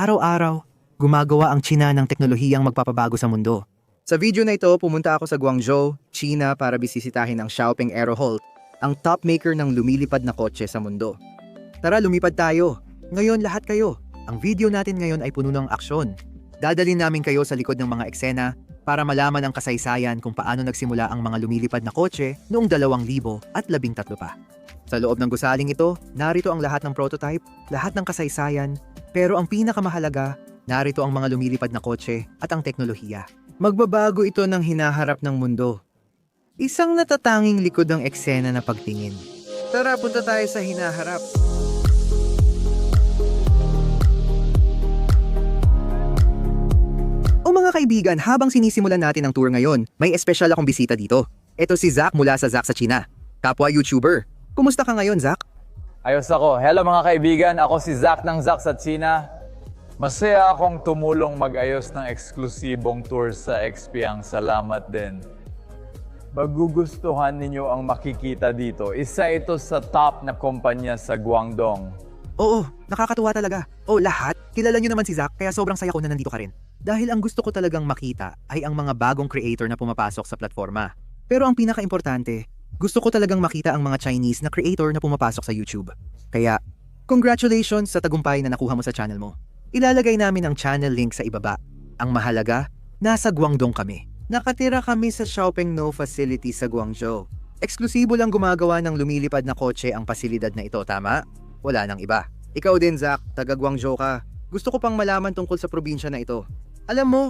Araw-araw, gumagawa ang China ng teknolohiyang magpapabago sa mundo. Sa video na ito, pumunta ako sa Guangzhou, China para bisisitahin ang Xiaoping Aeroholt, ang top maker ng lumilipad na kotse sa mundo. Tara, lumipad tayo. Ngayon, lahat kayo. Ang video natin ngayon ay puno ng aksyon. Dadalhin namin kayo sa likod ng mga eksena para malaman ang kasaysayan kung paano nagsimula ang mga lumilipad na kotse noong 2013 pa. Sa loob ng gusaling ito, narito ang lahat ng prototype, lahat ng kasaysayan, pero ang pinakamahalaga, narito ang mga lumilipad na kotse at ang teknolohiya. Magbabago ito ng hinaharap ng mundo. Isang natatanging likod ng eksena na pagtingin. Tara, punta tayo sa hinaharap. O mga kaibigan, habang sinisimulan natin ang tour ngayon, may espesyal akong bisita dito. Ito si Zack mula sa Zack sa China. Kapwa YouTuber. Kumusta ka ngayon, Zack? Ayos ako. Hello mga kaibigan, ako si Zack ng Zack sa China. Masaya akong tumulong mag-ayos ng eksklusibong tour sa XP. Salamat din. Magugustuhan ninyo ang makikita dito. Isa ito sa top na kumpanya sa Guangdong. Oo, nakakatuwa talaga. Oh, lahat, kilala nyo naman si Zack kaya sobrang saya ko na nandito ka rin. Dahil ang gusto ko talagang makita ay ang mga bagong creator na pumapasok sa platforma. Pero ang pinaka-importante, gusto ko talagang makita ang mga Chinese na creator na pumapasok sa YouTube. Kaya, congratulations sa tagumpay na nakuha mo sa channel mo. Ilalagay namin ang channel link sa ibaba. Ang mahalaga, nasa Guangdong kami. Nakatira kami sa Xiaoping No Facility sa Guangzhou. Eksklusibo lang gumagawa ng lumilipad na kotse ang pasilidad na ito, tama? Wala nang iba. Ikaw din, Zach, taga Guangzhou ka. Gusto ko pang malaman tungkol sa probinsya na ito. Alam mo,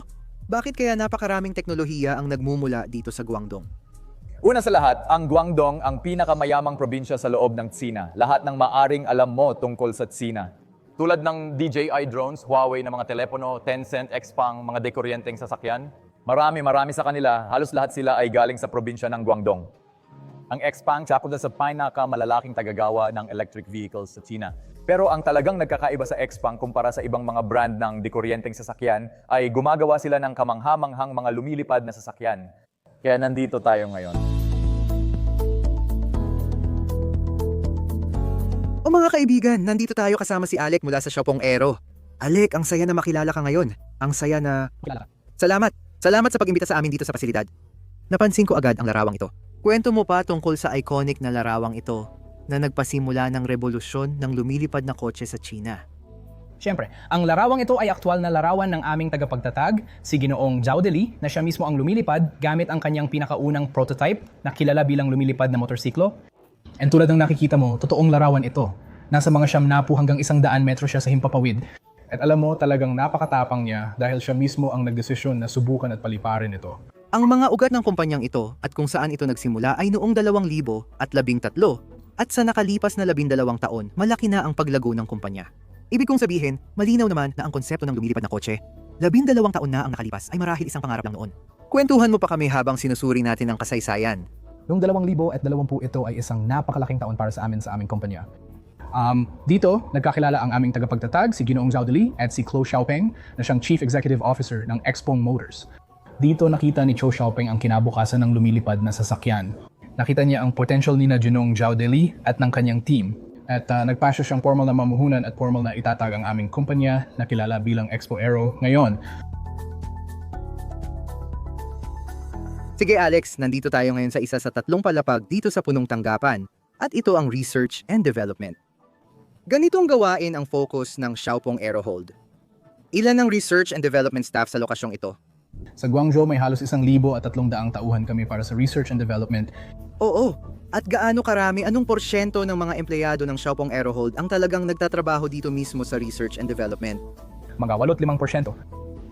bakit kaya napakaraming teknolohiya ang nagmumula dito sa Guangdong? Una sa lahat, ang Guangdong ang pinakamayamang probinsya sa loob ng Tsina. Lahat ng maaring alam mo tungkol sa Tsina. Tulad ng DJI drones, Huawei na mga telepono, Tencent, Xpeng, mga dekuryenteng sasakyan. Marami, marami sa kanila, halos lahat sila ay galing sa probinsya ng Guangdong. Ang Xpeng sakop na sa pinakamalalaking tagagawa ng electric vehicles sa China. Pero ang talagang nagkakaiba sa Xpeng kumpara sa ibang mga brand ng dekuryenteng sasakyan ay gumagawa sila ng kamanghamanghang mga lumilipad na sasakyan. Kaya nandito tayo ngayon. O mga kaibigan, nandito tayo kasama si Alec mula sa Xiaopong Aero. Alec, ang saya na makilala ka ngayon. Ang saya na... Salamat. Salamat sa pag-imbita sa amin dito sa pasilidad. Napansin ko agad ang larawang ito. Kwento mo pa tungkol sa iconic na larawang ito na nagpasimula ng revolusyon ng lumilipad na kotse sa China. Siyempre, ang larawang ito ay aktwal na larawan ng aming tagapagtatag, si Ginoong Zhao Deli, na siya mismo ang lumilipad gamit ang kanyang pinakaunang prototype na kilala bilang lumilipad na motorsiklo. And tulad ng nakikita mo, totoong larawan ito. Nasa mga siyam na po hanggang isang daan metro siya sa himpapawid. At alam mo, talagang napakatapang niya dahil siya mismo ang nagdesisyon na subukan at paliparin ito. Ang mga ugat ng kumpanyang ito at kung saan ito nagsimula ay noong 2013 at sa nakalipas na 12 taon, malaki na ang paglago ng kumpanya. Ibig kong sabihin, malinaw naman na ang konsepto ng lumilipad na kotse, 12 taon na ang nakalipas ay marahil isang pangarap lang noon. Kwentuhan mo pa kami habang sinusuri natin ang kasaysayan. Noong 2020 ito ay isang napakalaking taon para sa amin sa aming kumpanya. Um, dito, nagkakilala ang aming tagapagtatag, si Ginoong Zhao Deli at si Chloe Xiaopeng na siyang Chief Executive Officer ng Xpeng Motors. Dito nakita ni Cho Xiaopeng ang kinabukasan ng lumilipad na sasakyan. Nakita niya ang potential ni na Ginoong Zhao Deli at ng kanyang team. At uh, nagpasya siyang formal na mamuhunan at formal na itatag ang aming kumpanya na kilala bilang Expo Aero ngayon. Sige Alex, nandito tayo ngayon sa isa sa tatlong palapag dito sa punong tanggapan at ito ang Research and Development. Ganitong gawain ang focus ng Xiaopong Aerohold. Ilan ang research and development staff sa lokasyong ito? Sa Guangzhou may halos isang libo at tatlong daang tauhan kami para sa research and development Oo, at gaano karami, anong porsyento ng mga empleyado ng Xiaopong Aerohold ang talagang nagtatrabaho dito mismo sa research and development? mga 85%.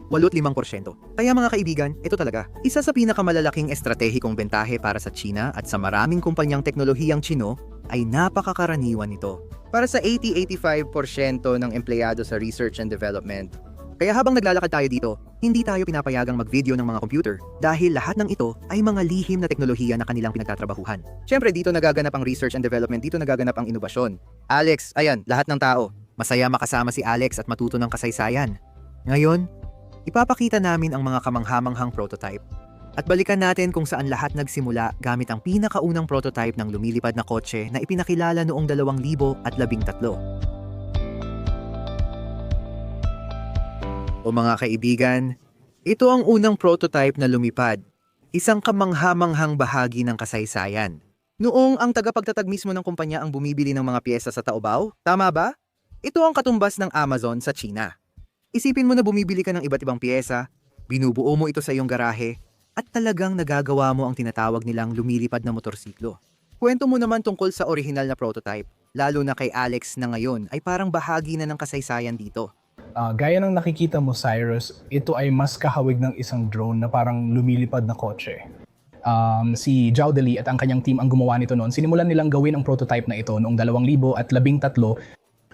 8-5%. Kaya mga kaibigan, ito talaga, isa sa pinakamalalaking estratehikong bentahe para sa China at sa maraming kumpanyang teknolohiyang Chino ay napakakaraniwan nito. Para sa 80-85% ng empleyado sa research and development. Kaya habang naglalakad tayo dito, hindi tayo pinapayagang mag-video ng mga computer dahil lahat ng ito ay mga lihim na teknolohiya na kanilang pinagtatrabahuhan. Siyempre dito nagaganap ang research and development, dito nagaganap ang inobasyon. Alex, ayan, lahat ng tao. Masaya makasama si Alex at matuto ng kasaysayan. Ngayon, ipapakita namin ang mga kamanghamanghang prototype. At balikan natin kung saan lahat nagsimula gamit ang pinakaunang prototype ng lumilipad na kotse na ipinakilala noong 2013. O mga kaibigan, ito ang unang prototype na lumipad. Isang kamanghamanghang bahagi ng kasaysayan. Noong ang tagapagtatag mismo ng kumpanya ang bumibili ng mga piyesa sa Taobao, tama ba? Ito ang katumbas ng Amazon sa China. Isipin mo na bumibili ka ng iba't ibang piyesa, binubuo mo ito sa iyong garahe, at talagang nagagawa mo ang tinatawag nilang lumilipad na motorsiklo. Kwento mo naman tungkol sa original na prototype, lalo na kay Alex na ngayon ay parang bahagi na ng kasaysayan dito. Ah, gaya ng nakikita mo, Cyrus, ito ay mas kahawig ng isang drone na parang lumilipad na kotse. Um, si Zhao Deli at ang kanyang team ang gumawa nito noon. Sinimulan nilang gawin ang prototype na ito noong 2013.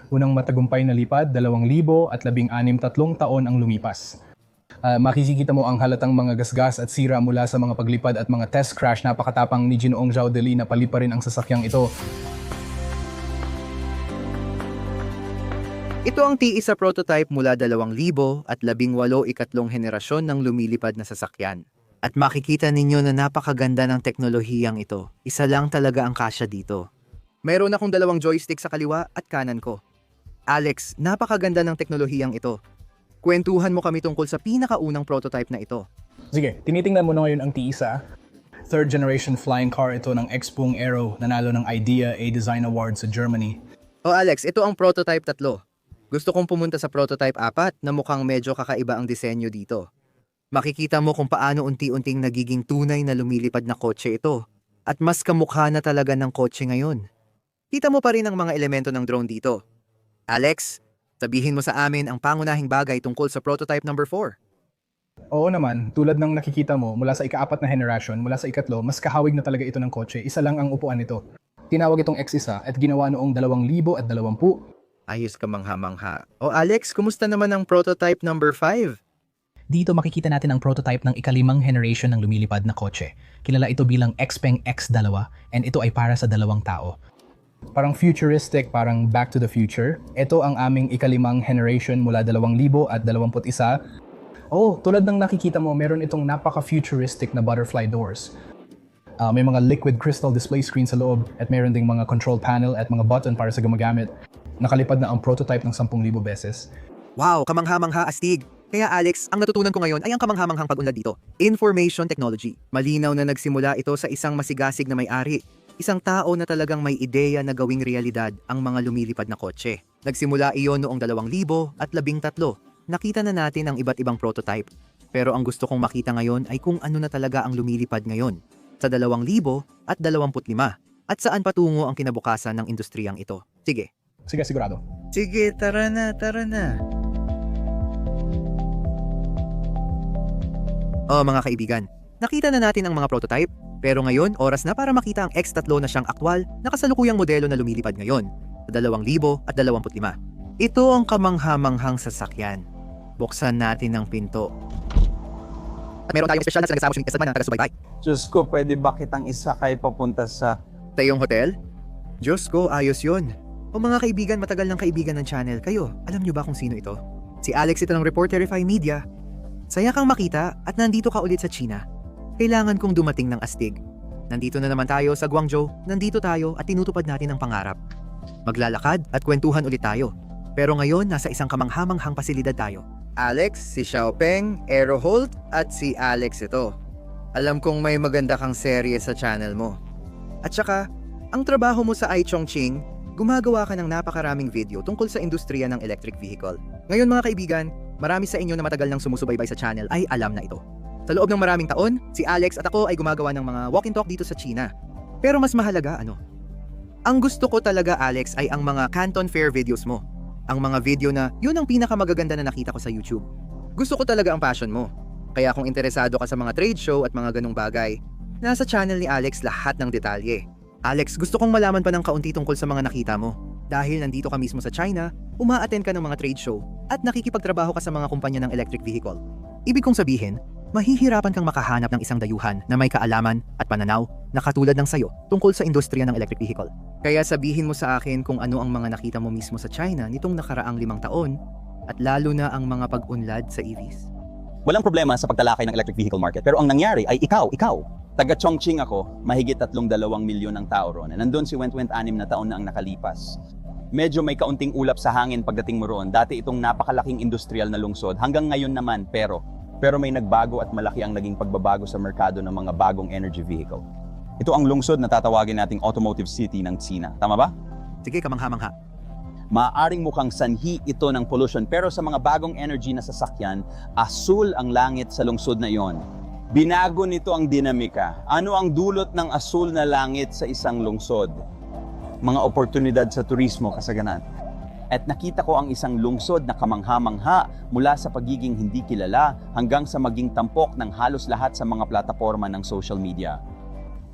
Unang matagumpay na lipad, 2000 at 16 tatlong taon ang lumipas. Ah, makikita mo ang halatang mga gasgas at sira mula sa mga paglipad at mga test crash. Napakatapang ni Ginoong Zhao Deli na paliparin ang sasakyang ito. Ito ang tiis sa prototype mula 2000 at 18 ikatlong henerasyon ng lumilipad na sasakyan. At makikita ninyo na napakaganda ng teknolohiyang ito. Isa lang talaga ang kasya dito. Meron akong dalawang joystick sa kaliwa at kanan ko. Alex, napakaganda ng teknolohiyang ito. Kwentuhan mo kami tungkol sa pinakaunang prototype na ito. Sige, tinitingnan mo na ngayon ang T-isa. Third generation flying car ito ng Xpeng Aero, nanalo ng IDEA A Design Award sa Germany. O Alex, ito ang prototype tatlo. Gusto kong pumunta sa prototype 4 na mukhang medyo kakaiba ang disenyo dito. Makikita mo kung paano unti-unting nagiging tunay na lumilipad na kotse ito. At mas kamukha na talaga ng kotse ngayon. Kita mo pa rin ang mga elemento ng drone dito. Alex, sabihin mo sa amin ang pangunahing bagay tungkol sa prototype number 4. Oo naman, tulad ng nakikita mo, mula sa ikaapat na generation, mula sa ikatlo, mas kahawig na talaga ito ng kotse, isa lang ang upuan nito. Tinawag itong X1 at ginawa noong 2020 Ayos ka mangha-mangha. O Alex, kumusta naman ang prototype number 5? Dito makikita natin ang prototype ng ikalimang generation ng lumilipad na kotse. Kilala ito bilang Xpeng X2 and ito ay para sa dalawang tao. Parang futuristic, parang back to the future. Ito ang aming ikalimang generation mula 2000 at 21. Oh, tulad ng nakikita mo, meron itong napaka-futuristic na butterfly doors. Ah, may mga liquid crystal display screen sa loob at meron ding mga control panel at mga button para sa gumagamit. Nakalipad na ang prototype ng 10,000 beses. Wow, kamangha-mangha astig. Kaya Alex, ang natutunan ko ngayon ay ang kamangha-manghang pag-unlad dito. Information technology. Malinaw na nagsimula ito sa isang masigasig na may-ari. Isang tao na talagang may ideya na gawing realidad ang mga lumilipad na kotse. Nagsimula iyon noong 2000 at 13. Nakita na natin ang iba't ibang prototype. Pero ang gusto kong makita ngayon ay kung ano na talaga ang lumilipad ngayon. Sa 2000 at 25. At saan patungo ang kinabukasan ng industriyang ito. Sige. Sige, sigurado. Sige, tara na, tara na. Oh, mga kaibigan, nakita na natin ang mga prototype, pero ngayon oras na para makita ang X3 na siyang aktwal na kasalukuyang modelo na lumilipad ngayon sa 2025. Ito ang kamangha-manghang sasakyan. Buksan natin ang pinto. At meron tayong special na sinagasama sa Testament na taga-subaybay. Diyos ko, pwede ba kitang isakay papunta sa... Sa iyong hotel? Diyos ko, ayos yun. O mga kaibigan, matagal ng kaibigan ng channel, kayo, alam niyo ba kung sino ito? Si Alex ito ng Reporterify Media. Saya kang makita at nandito ka ulit sa China. Kailangan kong dumating ng astig. Nandito na naman tayo sa Guangzhou, nandito tayo at tinutupad natin ang pangarap. Maglalakad at kwentuhan ulit tayo. Pero ngayon, nasa isang kamanghamanghang pasilidad tayo. Alex, si Xiaopeng, Aeroholt at si Alex ito. Alam kong may maganda kang serye sa channel mo. At saka, ang trabaho mo sa iChongqing, gumagawa ka ng napakaraming video tungkol sa industriya ng electric vehicle. Ngayon mga kaibigan, marami sa inyo na matagal nang sumusubaybay sa channel ay alam na ito. Sa loob ng maraming taon, si Alex at ako ay gumagawa ng mga walk and talk dito sa China. Pero mas mahalaga ano? Ang gusto ko talaga Alex ay ang mga Canton Fair videos mo. Ang mga video na yun ang pinakamagaganda na nakita ko sa YouTube. Gusto ko talaga ang passion mo. Kaya kung interesado ka sa mga trade show at mga ganong bagay, nasa channel ni Alex lahat ng detalye. Alex, gusto kong malaman pa ng kaunti tungkol sa mga nakita mo. Dahil nandito ka mismo sa China, uma-attend ka ng mga trade show at nakikipagtrabaho ka sa mga kumpanya ng electric vehicle. Ibig kong sabihin, mahihirapan kang makahanap ng isang dayuhan na may kaalaman at pananaw na katulad ng sayo tungkol sa industriya ng electric vehicle. Kaya sabihin mo sa akin kung ano ang mga nakita mo mismo sa China nitong nakaraang limang taon at lalo na ang mga pag-unlad sa EVs. Walang problema sa pagtalakay ng electric vehicle market. Pero ang nangyari ay ikaw, ikaw. Taga Chongqing ako, mahigit tatlong dalawang milyon ang tao ron. Nandun si Wentwent anim na taon na ang nakalipas. medyo may kaunting ulap sa hangin pagdating mo roon. Dati itong napakalaking industrial na lungsod. Hanggang ngayon naman, pero pero may nagbago at malaki ang naging pagbabago sa merkado ng mga bagong energy vehicle. Ito ang lungsod na tatawagin nating automotive city ng China. Tama ba? Sige, kamangha-mangha. Maaring mukhang sanhi ito ng pollution pero sa mga bagong energy na sasakyan, asul ang langit sa lungsod na iyon. Binago nito ang dinamika. Ano ang dulot ng asul na langit sa isang lungsod? Mga oportunidad sa turismo kasaganan. At nakita ko ang isang lungsod na kamangha-mangha mula sa pagiging hindi kilala hanggang sa maging tampok ng halos lahat sa mga plataforma ng social media.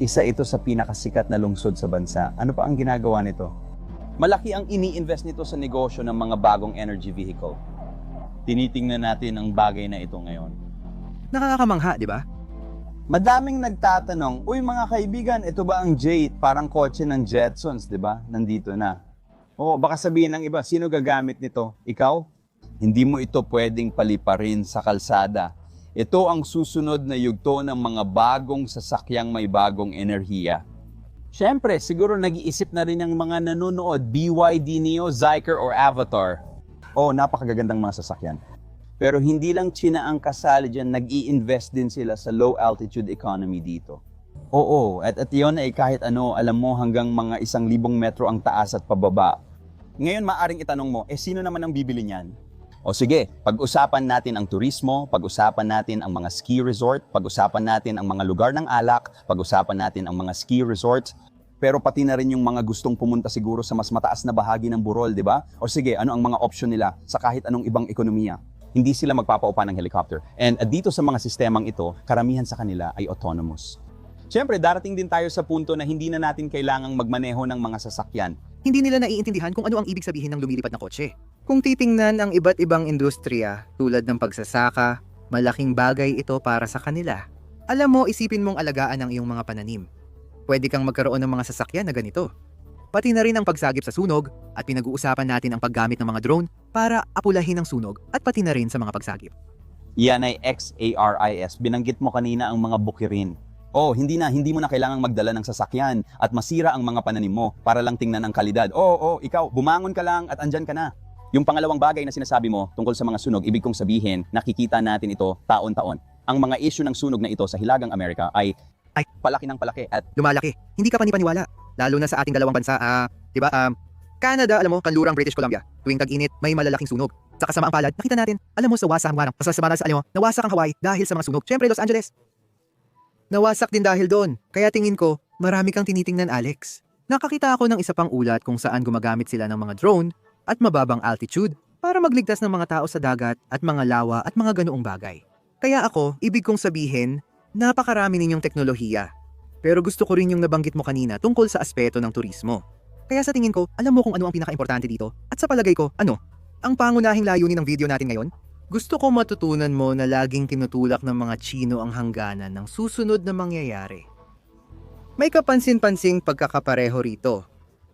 Isa ito sa pinakasikat na lungsod sa bansa. Ano pa ang ginagawa nito? Malaki ang ini-invest nito sa negosyo ng mga bagong energy vehicle. Tinitingnan natin ang bagay na ito ngayon. Nakakamangha, di ba? Madaming nagtatanong, Uy mga kaibigan, ito ba ang Jade? Parang kotse ng Jetsons, di ba? Nandito na. O baka sabihin ng iba, sino gagamit nito? Ikaw? Hindi mo ito pwedeng paliparin sa kalsada. Ito ang susunod na yugto ng mga bagong sasakyang may bagong enerhiya. Siyempre, siguro nag-iisip na rin ng mga nanonood, BYD Neo, Zyker, or Avatar. Oh, napakagagandang mga sasakyan. Pero hindi lang China ang kasali dyan, nag invest din sila sa low altitude economy dito. Oo, at, at yun ay kahit ano, alam mo hanggang mga isang libong metro ang taas at pababa. Ngayon maaring itanong mo, eh sino naman ang bibili niyan? O sige, pag-usapan natin ang turismo, pag-usapan natin ang mga ski resort, pag-usapan natin ang mga lugar ng alak, pag-usapan natin ang mga ski resorts, pero pati na rin yung mga gustong pumunta siguro sa mas mataas na bahagi ng burol, di ba? O sige, ano ang mga option nila sa kahit anong ibang ekonomiya? Hindi sila magpapaupa ng helicopter. And uh, dito sa mga sistemang ito, karamihan sa kanila ay autonomous. Siyempre, darating din tayo sa punto na hindi na natin kailangang magmaneho ng mga sasakyan. Hindi nila naiintindihan kung ano ang ibig sabihin ng lumilipad na kotse. Kung titingnan ang iba't ibang industriya tulad ng pagsasaka, malaking bagay ito para sa kanila. Alam mo, isipin mong alagaan ang iyong mga pananim. Pwede kang magkaroon ng mga sasakyan na ganito. Pati na rin ang pagsagip sa sunog at pinag-uusapan natin ang paggamit ng mga drone para apulahin ang sunog at pati na rin sa mga pagsagip. Yan ay XARIS. Binanggit mo kanina ang mga bukirin. Oh, hindi na, hindi mo na kailangang magdala ng sasakyan at masira ang mga pananim mo para lang tingnan ang kalidad. Oh, oh, ikaw, bumangon ka lang at andyan ka na. Yung pangalawang bagay na sinasabi mo tungkol sa mga sunog, ibig kong sabihin, nakikita natin ito taon-taon. Ang mga issue ng sunog na ito sa Hilagang Amerika ay ay palaki ng palaki at Lumalaki. Hindi ka panipaniwala. Lalo na sa ating dalawang bansa, ah, 'di ba? Um, Canada, alam mo, kanlurang British Columbia. Tuwing tag-init, may malalaking sunog. Sa kasamaang palad, nakita natin, alam mo, sa wasak ang warang. Sa samara sa alam mo, nawasak ang Hawaii dahil sa mga sunog. Siyempre, Los Angeles. Nawasak din dahil doon. Kaya tingin ko, marami kang tinitingnan, Alex. Nakakita ako ng isa pang ulat kung saan gumagamit sila ng mga drone at mababang altitude para magligtas ng mga tao sa dagat at mga lawa at mga ganoong bagay. Kaya ako, ibig kong sabihin, napakarami ninyong teknolohiya. Pero gusto ko rin yung nabanggit mo kanina tungkol sa aspeto ng turismo. Kaya sa tingin ko, alam mo kung ano ang pinaka-importante dito? At sa palagay ko, ano? Ang pangunahing layunin ng video natin ngayon? Gusto ko matutunan mo na laging tinutulak ng mga Chino ang hangganan ng susunod na mangyayari. May kapansin-pansing pagkakapareho rito.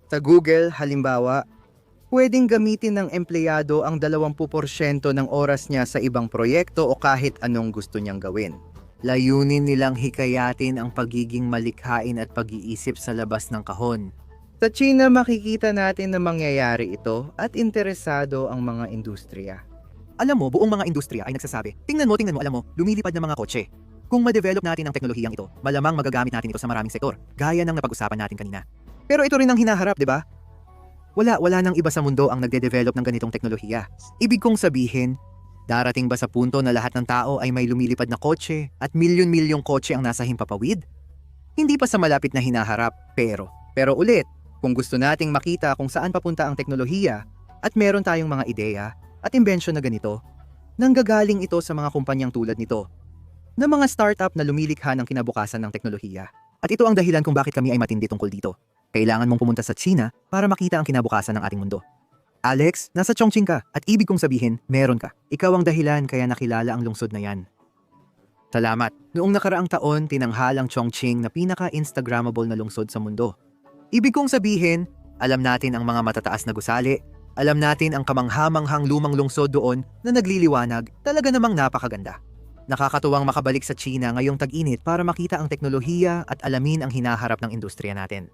Sa Google, halimbawa, pwedeng gamitin ng empleyado ang 20% ng oras niya sa ibang proyekto o kahit anong gusto niyang gawin. Layunin nilang hikayatin ang pagiging malikhain at pag-iisip sa labas ng kahon. Sa China makikita natin na mangyayari ito at interesado ang mga industriya. Alam mo, buong mga industriya ay nagsasabi, tingnan mo, tingnan mo, alam mo, lumilipad ng mga kotse. Kung ma-develop natin ang teknolohiyang ito, malamang magagamit natin ito sa maraming sektor, gaya ng napag-usapan natin kanina. Pero ito rin ang hinaharap, di ba? Wala, wala nang iba sa mundo ang nagde-develop ng ganitong teknolohiya. Ibig kong sabihin, darating ba sa punto na lahat ng tao ay may lumilipad na kotse at milyon-milyong kotse ang nasa himpapawid? Hindi pa sa malapit na hinaharap, pero, pero ulit, kung gusto nating makita kung saan papunta ang teknolohiya at meron tayong mga ideya at imbensyon na ganito, nanggagaling ito sa mga kumpanyang tulad nito, na mga startup na lumilikha ng kinabukasan ng teknolohiya. At ito ang dahilan kung bakit kami ay matindi tungkol dito. Kailangan mong pumunta sa China para makita ang kinabukasan ng ating mundo. Alex, nasa Chongqing ka at ibig kong sabihin, meron ka. Ikaw ang dahilan kaya nakilala ang lungsod na yan. Salamat. Noong nakaraang taon, tinanghalang Chongqing na pinaka-Instagrammable na lungsod sa mundo. Ibig kong sabihin, alam natin ang mga matataas na gusali, alam natin ang kamanghamanghang lumang lungsod doon na nagliliwanag, talaga namang napakaganda. Nakakatuwang makabalik sa China ngayong tag-init para makita ang teknolohiya at alamin ang hinaharap ng industriya natin.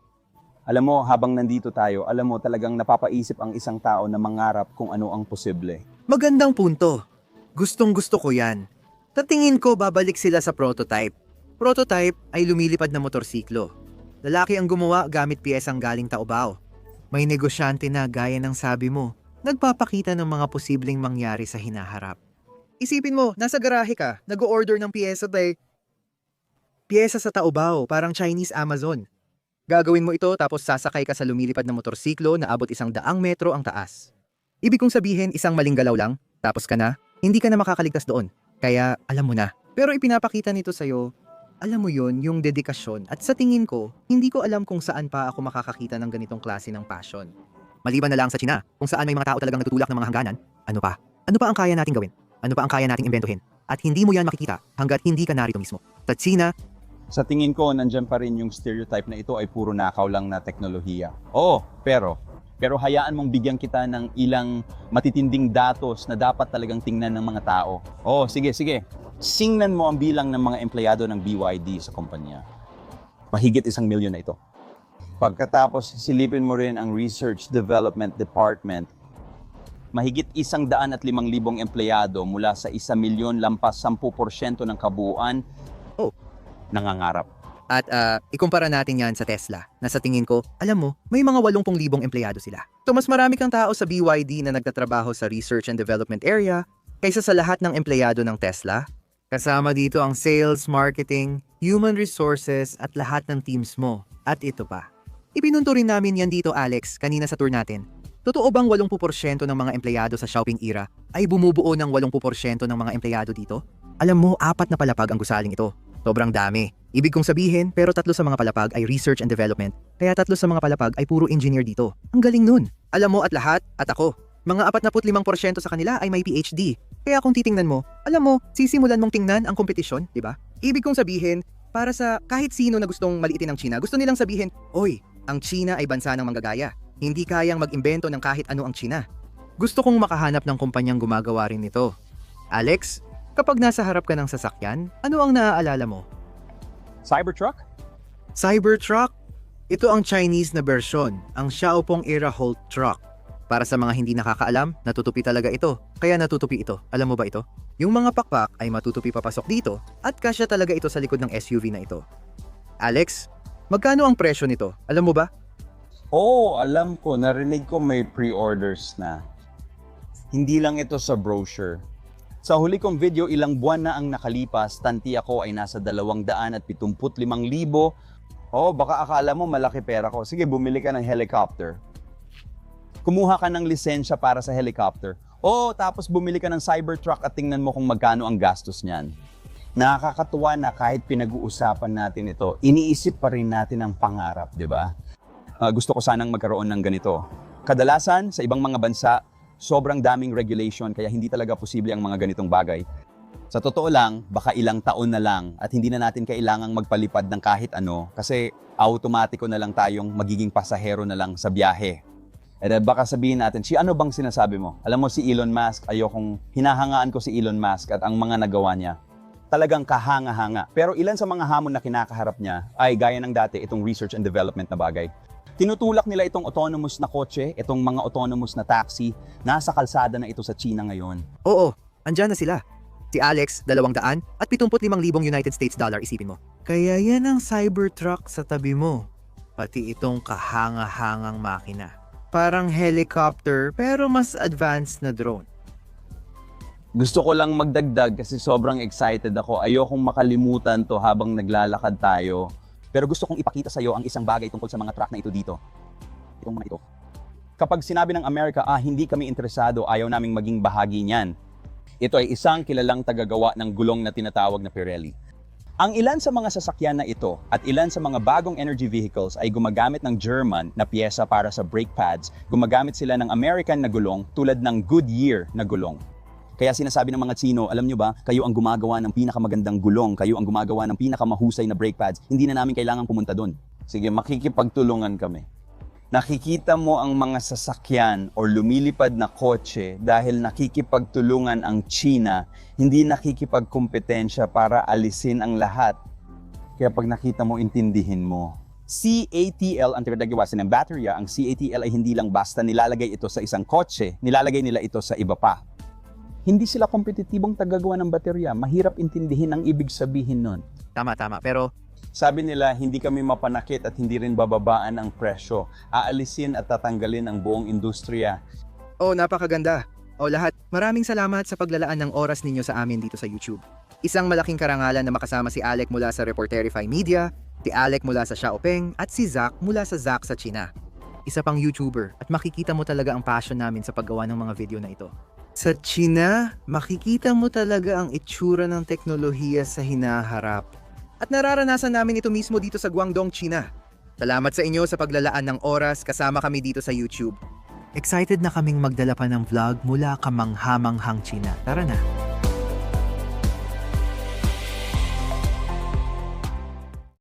Alam mo, habang nandito tayo, alam mo talagang napapaisip ang isang tao na mangarap kung ano ang posible. Magandang punto. Gustong gusto ko yan. Tatingin ko babalik sila sa prototype. Prototype ay lumilipad na motorsiklo. Lalaki ang gumawa gamit piyesang galing taubao. May negosyante na gaya ng sabi mo, nagpapakita ng mga posibleng mangyari sa hinaharap. Isipin mo, nasa garahe ka, nag-order ng piyesa tay. Piyesa sa taubao, parang Chinese Amazon. Gagawin mo ito tapos sasakay ka sa lumilipad na motorsiklo na abot isang daang metro ang taas. Ibig kong sabihin isang maling galaw lang, tapos ka na, hindi ka na makakaligtas doon. Kaya alam mo na. Pero ipinapakita nito sa'yo, alam mo yon yung dedikasyon at sa tingin ko, hindi ko alam kung saan pa ako makakakita ng ganitong klase ng passion. Maliban na lang sa China, kung saan may mga tao talagang natutulak ng mga hangganan, ano pa? Ano pa ang kaya nating gawin? Ano pa ang kaya nating imbentohin? At hindi mo yan makikita hanggat hindi ka narito mismo. At China, Sa tingin ko, nandyan pa rin yung stereotype na ito ay puro nakaw lang na teknolohiya. Oo, pero, pero hayaan mong bigyan kita ng ilang matitinding datos na dapat talagang tingnan ng mga tao. Oo, sige, sige. Singnan mo ang bilang ng mga empleyado ng BYD sa kumpanya. Mahigit isang milyon na ito. Pagkatapos, silipin mo rin ang Research Development Department. Mahigit isang daan at limang libong empleyado mula sa isa milyon lampas 10% ng kabuuan. Oh. Nangangarap. At ah, ikumpara natin yan sa Tesla, na sa tingin ko, alam mo, may mga 80,000 empleyado sila. So mas marami kang tao sa BYD na nagtatrabaho sa research and development area kaysa sa lahat ng empleyado ng Tesla. Kasama dito ang sales, marketing, human resources at lahat ng teams mo. At ito pa. Ipinunto rin namin yan dito Alex, kanina sa tour natin. Totoo bang 80% ng mga empleyado sa shopping era ay bumubuo ng 80% ng mga empleyado dito? Alam mo, apat na palapag ang gusaling ito. Sobrang dami. Ibig kong sabihin, pero tatlo sa mga palapag ay research and development, kaya tatlo sa mga palapag ay puro engineer dito. Ang galing nun. Alam mo at lahat, at ako, mga 45% sa kanila ay may PhD. Kaya kung titingnan mo, alam mo, sisimulan mong tingnan ang kompetisyon, di ba? Ibig kong sabihin, para sa kahit sino na gustong maliitin ang China, gusto nilang sabihin, Oy, ang China ay bansa ng manggagaya. Hindi kayang mag-imbento ng kahit ano ang China. Gusto kong makahanap ng kumpanyang gumagawa rin nito. Alex, kapag nasa harap ka ng sasakyan, ano ang naaalala mo? Cybertruck? Cybertruck? Ito ang Chinese na bersyon, ang Xiaopong Era Holt Truck. Para sa mga hindi nakakaalam, natutupi talaga ito. Kaya natutupi ito. Alam mo ba ito? Yung mga pakpak ay matutupi papasok dito at kasya talaga ito sa likod ng SUV na ito. Alex, magkano ang presyo nito? Alam mo ba? Oo, alam ko. Narinig ko may pre-orders na. Hindi lang ito sa brochure. Sa huli kong video, ilang buwan na ang nakalipas, tanti ako ay nasa 275,000. Oo, baka akala mo malaki pera ko. Sige, bumili ka ng helicopter. Kumuha ka ng lisensya para sa helicopter. Oo, tapos bumili ka ng Cybertruck at tingnan mo kung magkano ang gastos niyan. Nakakatuwa na kahit pinag-uusapan natin ito, iniisip pa rin natin ang pangarap, di ba? Ah, gusto ko sanang magkaroon ng ganito. Kadalasan, sa ibang mga bansa, sobrang daming regulation kaya hindi talaga posible ang mga ganitong bagay. Sa totoo lang, baka ilang taon na lang at hindi na natin kailangang magpalipad ng kahit ano kasi automatiko na lang tayong magiging pasahero na lang sa biyahe. And baka sabihin natin, si ano bang sinasabi mo? Alam mo si Elon Musk, ayokong hinahangaan ko si Elon Musk at ang mga nagawa niya. Talagang kahanga-hanga. Pero ilan sa mga hamon na kinakaharap niya ay gaya ng dati itong research and development na bagay. Tinutulak nila itong autonomous na kotse, itong mga autonomous na taxi, nasa kalsada na ito sa China ngayon. Oo, andyan na sila. Si Alex, 200 at 75,000 United States dollar isipin mo. Kaya yan ang Cybertruck sa tabi mo. Pati itong kahanga-hangang makina. Parang helicopter pero mas advanced na drone. Gusto ko lang magdagdag kasi sobrang excited ako. Ayokong makalimutan to habang naglalakad tayo. Pero gusto kong ipakita sa iyo ang isang bagay tungkol sa mga truck na ito dito. Itong mga ito. Kapag sinabi ng Amerika, ah, hindi kami interesado, ayaw naming maging bahagi niyan. Ito ay isang kilalang tagagawa ng gulong na tinatawag na Pirelli. Ang ilan sa mga sasakyan na ito at ilan sa mga bagong energy vehicles ay gumagamit ng German na piyesa para sa brake pads. Gumagamit sila ng American na gulong tulad ng Goodyear na gulong. Kaya sinasabi ng mga Tsino, alam nyo ba, kayo ang gumagawa ng pinakamagandang gulong, kayo ang gumagawa ng pinakamahusay na brake pads, hindi na namin kailangan pumunta doon. Sige, makikipagtulungan kami. Nakikita mo ang mga sasakyan o lumilipad na kotse dahil nakikipagtulungan ang China, hindi nakikipagkompetensya para alisin ang lahat. Kaya pag nakita mo, intindihin mo. CATL ang tagagawasan ng baterya, ang CATL ay hindi lang basta nilalagay ito sa isang kotse, nilalagay nila ito sa iba pa. Hindi sila kompetitibong tagagawa ng baterya. Mahirap intindihin ang ibig sabihin nun. Tama, tama. Pero Sabi nila, hindi kami mapanakit at hindi rin bababaan ang presyo. Aalisin at tatanggalin ang buong industriya. Oh, napakaganda. O lahat, maraming salamat sa paglalaan ng oras ninyo sa amin dito sa YouTube. Isang malaking karangalan na makasama si Alec mula sa Reporterify Media, si Alec mula sa Xiaopeng, at si Zack mula sa Zack sa China. Isa pang YouTuber at makikita mo talaga ang passion namin sa paggawa ng mga video na ito. Sa China, makikita mo talaga ang itsura ng teknolohiya sa hinaharap. At nararanasan namin ito mismo dito sa Guangdong, China. Salamat sa inyo sa paglalaan ng oras kasama kami dito sa YouTube. Excited na kaming magdala pa ng vlog mula kamanghamanghang China. Tara na!